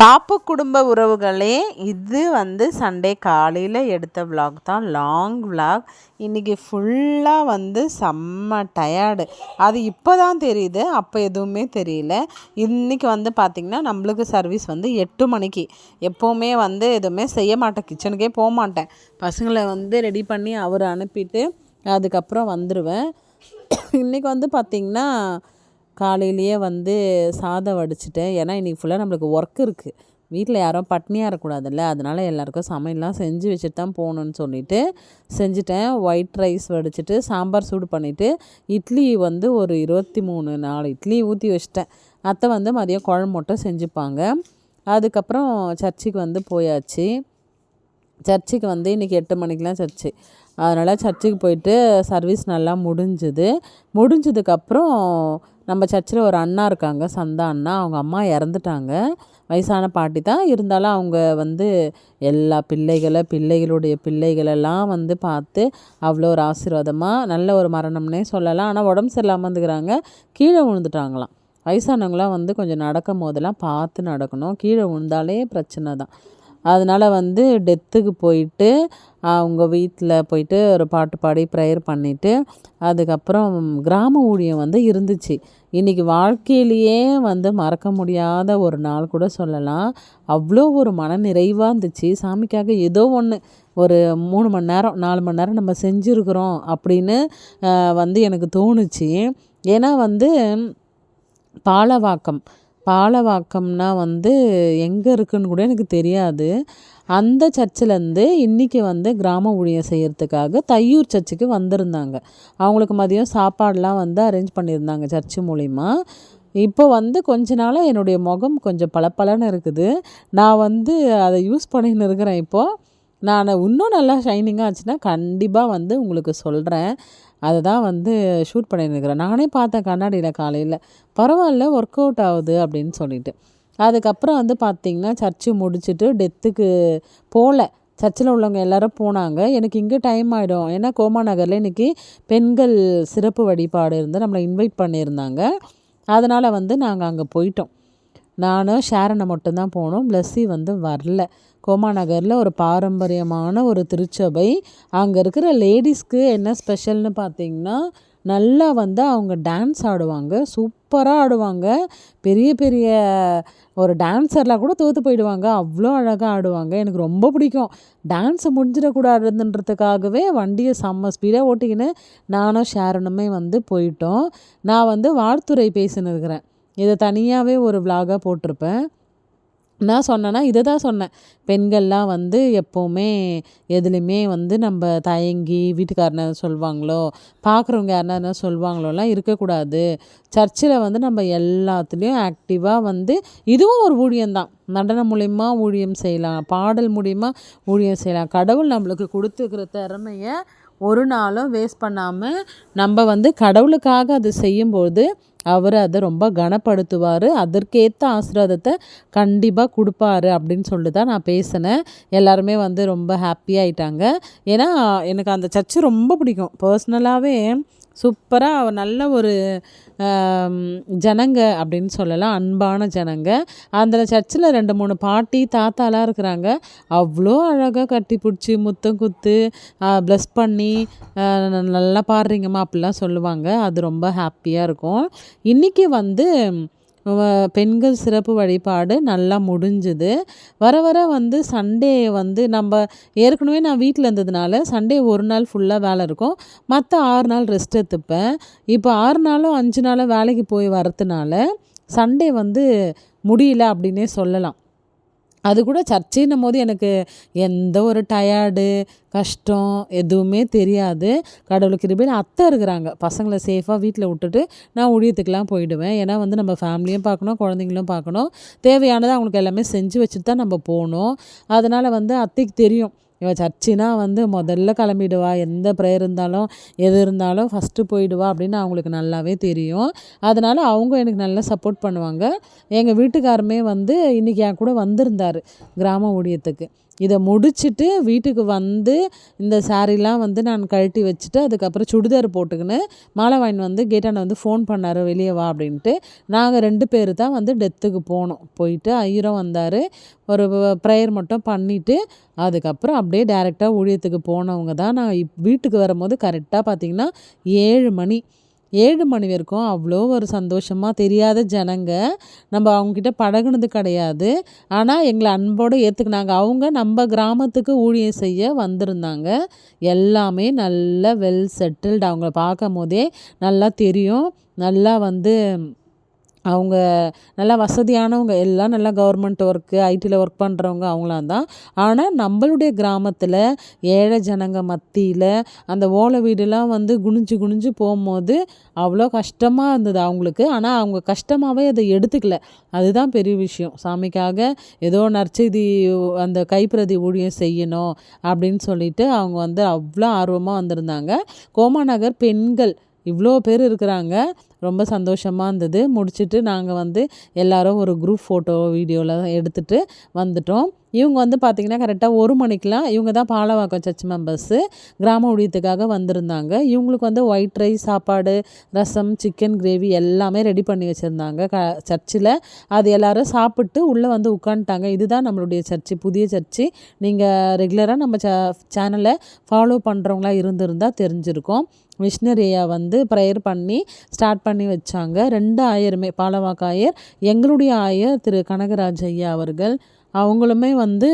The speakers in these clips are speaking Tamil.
பாப்பு குடும்ப உறவுகளே இது வந்து சண்டே காலையில் எடுத்த விலாக் தான். லாங் விலாக் இன்றைக்கி ஃபுல்லாக வந்து செம்ம டயர்டு அது இப்போ தான் தெரியுது அப்போ எதுவுமே தெரியல. இன்றைக்கி வந்து பார்த்திங்கன்னா நம்மளுக்கு சர்வீஸ் வந்து எட்டு மணிக்கு. எப்போவுமே வந்து எதுவுமே செய்ய மாட்டேன். கிச்சனுக்கே போக மாட்டேன். பசங்களை வந்து ரெடி பண்ணி அவர் அனுப்பிட்டு அதுக்கப்புறம் வந்துடுவேன் இன்றைக்கி வந்து பார்த்திங்கன்னா காலையிலேயே வந்து சாதம் வடிச்சிட்டேன். ஏன்னா இன்றைக்கி ஃபுல்லாக நம்மளுக்கு ஒர்க் இருக்குது வீட்டில் யாரும் பட்னியாக இருக்கக்கூடாதுல்ல. அதனால் எல்லாருக்கும் சமையல்லாம் செஞ்சு வச்சுட்டு தான் போகணுன்னு சொல்லிட்டு செஞ்சுட்டேன். ஒயிட் ரைஸ் வடிச்சிட்டு சாம்பார் சூடு பண்ணிவிட்டு இட்லி வந்து ஒரு இருபத்தி மூணு நாலு இட்லி ஊற்றி வச்சிட்டேன். அத்தை வந்து மதியம் குழம்பு மட்டும் செஞ்சுப்பாங்க. அதுக்கப்புறம் சர்ச்சுக்கு வந்து போயாச்சு. சர்ச்சுக்கு வந்து இன்றைக்கி எட்டு மணிக்கெலாம் சர்ச்சு. அதனால் சர்ச்சுக்கு போயிட்டு சர்வீஸ் நல்லா முடிஞ்சுது. முடிஞ்சதுக்கப்புறம் நம்ம சர்ச்சில் ஒரு அண்ணா இருக்காங்க சந்தா அண்ணா. அவங்க அம்மா இறந்துட்டாங்க. வயசான பாட்டி தான். இருந்தாலும் அவங்க வந்து எல்லா பிள்ளைகளை பிள்ளைகளுடைய பிள்ளைகளெல்லாம் வந்து பார்த்து அவ்வளோ ஒரு ஆசீர்வாதமாக நல்ல ஒரு மரணம்னே சொல்லலாம். ஆனால் உடம்பு சரியில்லாமல் வந்துக்கிறாங்க கீழே விழுந்துட்டாங்களாம். வயசானவங்களாம் வந்து கொஞ்சம் நடக்கும் போதெல்லாம் பார்த்து நடக்கணும். கீழே விழுந்தாலே பிரச்சனை தான். அதனால் வந்து டெத்துக்கு போயிட்டு அவங்க வீட்டில் போயிட்டு ஒரு பாட்டு பாடி ப்ரேயர் பண்ணிவிட்டு அதுக்கப்புறம் கிராம ஊழியம் வந்து இருந்துச்சு. இன்றைக்கி வாழ்க்கையிலேயே வந்து மறக்க முடியாத ஒரு நாள் கூட சொல்லலாம். அவ்வளோ ஒரு மன நிறைவாக இருந்துச்சு. சாமிக்காக ஏதோ ஒன்று ஒரு மூணு மணி நேரம் நாலு மணி நேரம் நம்ம செஞ்சுருக்குறோம் அப்படின்னு வந்து எனக்கு தோணுச்சு. ஏன்னா வந்து பாலவாக்கம் பாலவாக்கம்னா வந்து எங்கே இருக்குன்னு கூட எனக்கு தெரியாது. அந்த சர்ச்சிலேருந்து இன்றைக்கி வந்து கிராம ஊழியம் செய்கிறதுக்காக தையூர் சர்ச்சுக்கு வந்திருந்தாங்க. அவங்களுக்கு மதியம் சாப்பாடெலாம் வந்து அரேஞ்ச் பண்ணியிருந்தாங்க சர்ச்சு மூலிமா இப்போ வந்து கொஞ்ச நாளாக என்னுடைய முகம் கொஞ்சம் பளபளன்னு இருக்குது. நான் வந்து அதை யூஸ் பண்ணின்னு இருக்கிறேன் இப்போது நான் இன்னும் நல்லா ஷைனிங்காக ஆச்சுன்னா கண்டிப்பாக வந்து உங்களுக்கு சொல்கிறேன் அதை தான் வந்து ஷூட் பண்ணியிருக்கிறேன் நானே பார்த்தேன் கண்ணாடியில் காலையில். பரவாயில்ல ஒர்க் அவுட் ஆகுது அப்படின்னு சொல்லிட்டு. அதுக்கப்புறம் வந்து பார்த்திங்கன்னா சர்ச்சு முடிச்சுட்டு டெத்துக்கு போகல சர்ச்சில் உள்ளவங்க எல்லாரும் போனாங்க. எனக்கு இங்கே டைம் ஆகிடும் ஏன்னா கோமா நகரில் இன்றைக்கி பெண்கள் சிறப்பு வழிபாடு இருந்து நம்மளை இன்வைட் பண்ணியிருந்தாங்க. அதனால் வந்து நாங்கள் அங்கே போயிட்டோம். நானும் ஷேரனை மட்டும்தான் போனோம். ப்ளஸ்ஸி வந்து வரல. கோமா நகரில் ஒரு பாரம்பரியமான ஒரு திருச்சபை. அங்கே இருக்கிற லேடிஸ்க்கு என்ன ஸ்பெஷல்னு பார்த்தீங்கன்னா நல்லா வந்து அவங்க டான்ஸ் ஆடுவாங்க. சூப்பராக ஆடுவாங்க. பெரிய பெரிய ஒரு டான்ஸர்லாம் கூட தோற்று போயிடுவாங்க. அவ்வளோ அழகாக ஆடுவாங்க. எனக்கு ரொம்ப பிடிக்கும். டான்ஸை முடிஞ்சிடக்கூடாதுன்றதுக்காகவே வண்டியை செம்ம ஸ்பீடாக ஓட்டிக்கின்னு நானும் ஷேரனுமே வந்து போயிட்டோம். நான் வந்து வாழ்த்துறை பேசின்னு இருக்கிறேன் இதை தனியாகவே ஒரு விலாகாக போட்டிருப்பேன். நான் சொன்னேன்னா இதை தான் சொன்னேன். பெண்கள்லாம் வந்து எப்போவுமே எதுலேயுமே வந்து நம்ம தயங்கி வீட்டுக்காரன சொல்லுவாங்களோ பார்க்குறவங்க யாருனா சொல்லுவாங்களோலாம் இருக்கக்கூடாது. சர்ச்சில் வந்து நம்ம எல்லாத்துலேயும் ஆக்டிவாக வந்து இதுவும் ஒரு ஊழியம்தான் நடனம் மூலிமா ஊழியம் செய்யலாம் பாடல் மூலிமா ஊழியம் செய்யலாம். கடவுள் நம்மளுக்கு கொடுத்துருக்கிற திறமைய ஒரு நாளும் வேஸ்ட் பண்ணாமல் நம்ம வந்து கடவுளுக்காக அது செய்யும்போது அவர் அதை ரொம்ப கனப்படுத்துவார். அதற்கேற்ற ஆசீர்வாதத்தை கண்டிப்பாக கொடுப்பாரு அப்படின்னு சொல்லிட்டு தான் நான் பேசினேன். எல்லாருமே வந்து ரொம்ப ஹாப்பியாகிட்டாங்க ஏன்னா எனக்கு அந்த சர்ச்சு ரொம்ப பிடிக்கும். பர்சனலாகவே சூப்பராக நல்ல ஒரு ஜனங்க அப்படின்னு சொல்லலாம். அன்பான ஜனங்க. அந்த சர்ச்சில் ரெண்டு மூணு பாட்டி தாத்தாலாம் இருக்கிறாங்க. அவ்வளோ அழகாக கட்டி பிடிச்சி முத்தம் குத்து ப்ளஸ் பண்ணி நல்லா பாடுறீங்கம்மா அப்படிலாம் சொல்லுவாங்க. அது ரொம்ப ஹாப்பியாக இருக்கும். இன்றைக்கி வந்து பெண்கள் சிறப்பு வழிபாடு நல்லா முடிஞ்சுது. வர வர வந்து சண்டே வந்து நம்ம ஏற்கனவே நான் வீட்டில் இருந்ததுனால சண்டே ஒரு நாள் ஃபுல்லாக வேலை இருக்கும். மற்ற ஆறு நாள் ரெஸ்ட் எடுத்துப்பேன். இப்போ ஆறு நாளும் அஞ்சு நாளும் வேலைக்கு போய் வரதுனால சண்டே வந்து முடியல அப்படின்னே சொல்லலாம். அது கூட சர்ச்சைன்னும் போது எனக்கு எந்த ஒரு டயர்டு கஷ்டம் எதுவுமே தெரியாது. கடவுளுக்கு கிருபையில் அத்தை இருக்கிறாங்க. பசங்களை சேஃபாக வீட்டில் விட்டுட்டு நான் ஊழியத்துக்கெலாம் போயிடுவேன். ஏன்னா வந்து நம்ம ஃபேமிலியும் பார்க்கணும் குழந்தைங்களும் பார்க்கணும். தேவையானதை அவங்களுக்கு எல்லாமே செஞ்சு வச்சுட்டு தான் நம்ம போகணும். அதனால் வந்து அத்தைக்கு தெரியும். இவள் சர்ச்சினா வந்து முதல்ல கிளம்பிடுவா. எந்த ப்ரேயர் இருந்தாலும் எது இருந்தாலும் ஃபஸ்ட்டு போயிடுவா அப்படின்னு அவங்களுக்கு நல்லாவே தெரியும். அதனால் அவங்க எனக்கு நல்லா சப்போர்ட் பண்ணுவாங்க. எங்கள் வீட்டுக்காருமே வந்து இன்றைக்கி என் கூட வந்திருந்தார் கிராம ஊழியத்துக்கு. இதை முடிச்சுட்டு வீட்டுக்கு வந்து இந்த சாரீலாம் வந்து நான் கழட்டி வச்சுட்டு அதுக்கப்புறம் சுடிதார் போட்டுக்கின்னு மாலை வாங்கின்னு வந்து கேட்டாண்ட வந்து ஃபோன் பண்ணார் வெளியே வா அப்படின்ட்டு. நாங்கள் ரெண்டு பேர் தான் வந்து டெத்துக்கு போனோம். போயிட்டு ஐயரும் வந்தார். ஒரு ப்ரேயர் மட்டும் பண்ணிவிட்டு அதுக்கப்புறம் அப்படியே டேரெக்டாக ஊழியத்துக்கு போனவங்க தான். நான் வீட்டுக்கு வரும்போது கரெக்டாக பார்த்திங்கன்னா ஏழு மணி. ஏழு மணி வரைக்கும் அவ்வளோ ஒரு சந்தோஷமாக தெரியாத ஜனங்க நம்ம அவங்கக்கிட்ட பழகுனது கிடையாது. ஆனால் எங்களை அன்போடு ஏற்றுக்கினாங்க அவங்க நம்ம கிராமத்துக்கு ஊழியம் செய்ய வந்திருந்தாங்க. எல்லாமே நல்ல வெல் செட்டில்டு அவங்கள பார்க்கும் போதே நல்லா தெரியும். நல்லா வந்து அவங்க நல்லா வசதியானவங்க எல்லாம் நல்லா கவர்மெண்ட் ஒர்க்கு ஐடியில் ஒர்க் பண்ணுறவங்க அவங்களாம் தான். ஆனால் நம்மளுடைய கிராமத்தில் ஏழை ஜனங்க மத்தியில் அந்த ஓலை வீடெல்லாம் வந்து குனிஞ்சு குனிஞ்சு போகும்போது அவ்வளோ கஷ்டமாக இருந்தது அவங்களுக்கு. ஆனால் அவங்க கஷ்டமாகவே அதை எடுத்துக்கல. அதுதான் பெரிய விஷயம். சாமிக்காக ஏதோ நற்செய்தி அந்த கைப்பிரதி ஊழியம் செய்யணும் அப்படின்னு சொல்லிட்டு அவங்க வந்து அவ்வளோ ஆர்வமாக வந்திருந்தாங்க. கோமாநகர் பெண்கள் இவ்வளோ பேர் இருக்கிறாங்க. ரொம்ப சந்தோஷமாக இருந்தது. முடிச்சுட்டு நாங்கள் வந்து எல்லோரும் ஒரு குரூப் ஃபோட்டோ வீடியோவில் எடுத்துகிட்டு வந்துட்டோம். இவங்க வந்து பார்த்திங்கன்னா கரெக்டாக ஒரு மணிக்கெலாம் இவங்க தான் பாலவாக்கம் சர்ச் மெம்பர்ஸு கிராம ஊழியத்துக்காக வந்திருந்தாங்க. இவங்களுக்கு வந்து ஒயிட் ரைஸ் சாப்பாடு ரசம் சிக்கன் கிரேவி எல்லாமே ரெடி பண்ணி வச்சுருந்தாங்க. க சர்ச்சில் அது எல்லோரும் சாப்பிட்டு உள்ளே வந்து உட்காந்துட்டாங்க. இதுதான் நம்மளுடைய சர்ச்சு புதிய சர்ச்சு நீங்கள் ரெகுலராக நம்ம ச சேனலை ஃபாலோ பண்ணுறவங்களா இருந்திருந்தால் தெரிஞ்சிருக்கோம். மிஷினரியை வந்து ப்ரேயர் பண்ணி ஸ்டார்ட் பண்ணி வச்சாங்க. ரெண்டு ஆயருமே பாலவாக்காயர் எங்களுடைய ஆயர் திரு கனகராஜ் ஐயா அவர்கள். அவங்களுமே வந்து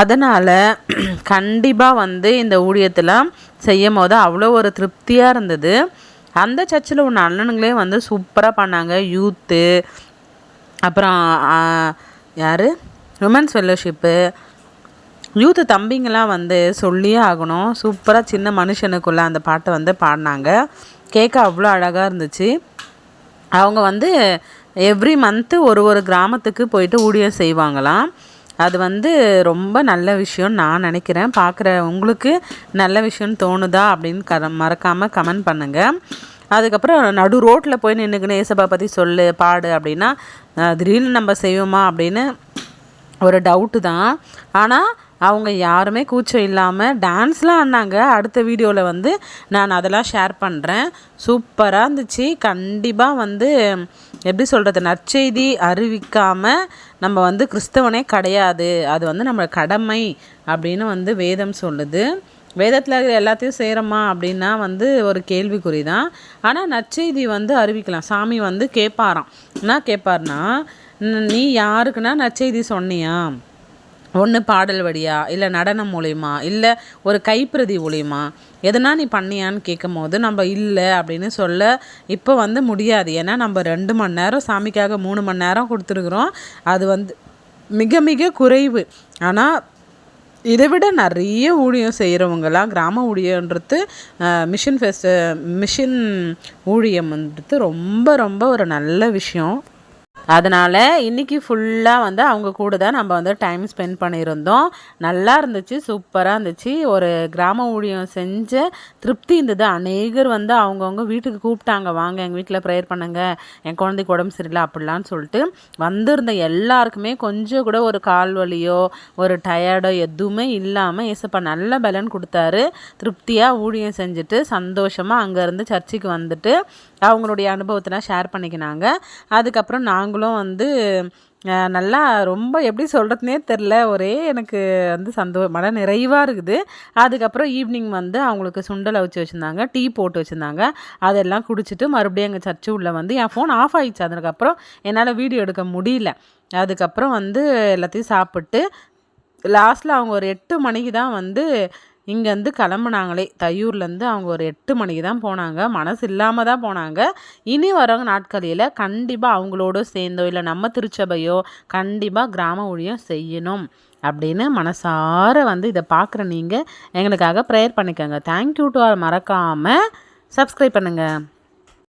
அதனால் கண்டிப்பாக வந்து இந்த ஊழியத்தில் செய்யும் போது அவ்வளோ ஒரு திருப்தியாக இருந்தது. அந்த சர்ச்சில் உள்ள அண்ணனுங்களே வந்து சூப்பராக பண்ணாங்க. யூத்து அப்புறம் யார்? உமன்ஸ் ஃபெல்லோஷிப்பு யூத்து தம்பிங்கெல்லாம் வந்து சொல்லியே ஆகணும். சூப்பராக சின்ன மனுஷனுக்குள்ளே அந்த பாட்டை வந்து பாடினாங்க. கேட்க அவ்வளோ அழகாக இருந்துச்சு. அவங்க வந்து எவ்ரி மந்த்து ஒரு ஒரு கிராமத்துக்கு போயிட்டு ஊழியம் செய்வாங்களாம். அது வந்து ரொம்ப நல்ல விஷயம்னு நான் நினைக்கிறேன். பார்க்குற உங்களுக்கு நல்ல விஷயம்னு தோணுதா அப்படின்னு க மறக்காமல் கமெண்ட் பண்ணுங்கள் அதுக்கப்புறம் நடு ரோட்டில் போய் நின்றுக்கின்னு ஏசப்பா பற்றி சொல்லு பாடு அப்படின்னா திடீர்னு நம்ம செய்வோமா அப்படின்னு ஒரு டவுட்டு தான். ஆனால் அவங்க யாருமே கூச்சம் இல்லாமல் டான்ஸ்லாம் ஆடினாங்க. அடுத்த வீடியோவில் வந்து நான் அதெல்லாம் ஷேர் பண்ணுறேன் சூப்பராக இருந்துச்சு. கண்டிப்பாக வந்து எப்படி சொல்கிறது நற்செய்தி அறிவிக்காமல் நம்ம வந்து கிறிஸ்தவனே கிடையாது. அது வந்து நம்ம கடமை அப்படின்னு வந்து வேதம் சொல்லுது. வேதத்தில் எல்லாத்தையும் செய்கிறோமா அப்படின்னா வந்து ஒரு கேள்விக்குறி தான் ஆனால் நற்செய்தி வந்து அறிவிக்கலாம். சாமி வந்து கேட்பாராம் என்ன கேட்பார்னா நீ யாருக்குன்னா நற்செய்தி சொன்னியா? ஒன்று பாடல் வழியா இல்லை நடனம் மூலியமா இல்லை ஒரு கைப்பிரதி மூலியமா எதனா நீ பண்ணியான்னு கேட்கும் போது நம்ம இல்லை அப்படின்னு சொல்ல இப்போ வந்து முடியாது. ஏன்னா நம்ம ரெண்டு மணி நேரம் சாமிக்காக மூணு மணி நேரம் கொடுத்துருக்குறோம். அது வந்து மிக மிக குறைவு. ஆனால் இதை விட நிறைய ஊழியம் செய்கிறவங்களாம் கிராம ஊழியன்றது மிஷின் ஃபெஸ்ட் மிஷின் ஊழியம்ன்றது ரொம்ப ரொம்ப ஒரு நல்ல விஷயம். அதனால் இன்றைக்கி ஃபுல்லாக வந்து அவங்க கூட தான் நம்ம வந்து டைம் ஸ்பெண்ட் பண்ணியிருந்தோம். நல்லா இருந்துச்சு சூப்பராக இருந்துச்சு. ஒரு கிராம ஊழியம் செஞ்ச திருப்தி இருந்தது. அநேகர் வந்து அவங்கவுங்க வீட்டுக்கு கூப்பிட்டாங்க வாங்க எங்கள் வீட்டில் ப்ரேயர் பண்ணுங்கள் என் குழந்தைக்கு உடம்பு சரியில்லை அப்படிலான்னு சொல்லிட்டு வந்திருந்த எல்லாருக்குமே கொஞ்சம் கூட ஒரு கால் வலியோ ஒரு டயர்டோ எதுவுமே இல்லாமல் ஏசப்பா நல்ல பலன் கொடுத்தாரு. திருப்தியாக ஊழியம் செஞ்சுட்டு சந்தோஷமாக அங்கேருந்து சர்ச்சுக்கு வந்துட்டு அவங்களுடைய அனுபவத்தெல்லாம் ஷேர் பண்ணிக்கினாங்க. அதுக்கப்புறம் நாங்கள் நாங்களும் வந்து நல்லா ரொம்ப எப்படி சொல்கிறதுனே தெரில. ஒரே எனக்கு வந்து சந்தோ மன நிறைவாக இருக்குது. அதுக்கப்புறம் ஈவினிங் வந்து அவங்களுக்கு சுண்டலை வச்சு வச்சுருந்தாங்க டீ போட்டு வச்சுருந்தாங்க. அதெல்லாம் குடிச்சிட்டு மறுபடியும் எங்கள் சர்ச்சு உள்ளே வந்து என் ஃபோன் ஆஃப் ஆகிடுச்சு அதுக்கப்புறம் என்னால் வீடியோ எடுக்க முடியல. அதுக்கப்புறம் வந்து எல்லாத்தையும் சாப்பிட்டு லாஸ்ட்டில் அவங்க ஒரு எட்டு மணிக்கு தான் வந்து இங்கேருந்து கிளம்புனாங்களே. தையூர்லேருந்து அவங்க ஒரு எட்டு மணிக்கு தான் போனாங்க. மனசு இல்லாமல் தான் போனாங்க. இனி வரவங்க நாட்களில் கண்டிப்பாக அவங்களோட சேர்ந்தோ இல்லை நம்ம திருச்சபையோ கண்டிப்பாக கிராம ஊழியம் செய்யணும் அப்படின்னு மனசார வந்து இதை பார்க்குற நீங்கள் எங்களுக்காக ப்ரேயர் பண்ணிக்கோங்க. தேங்க்யூ டு மறக்காமல் சப்ஸ்கிரைப் பண்ணுங்கள்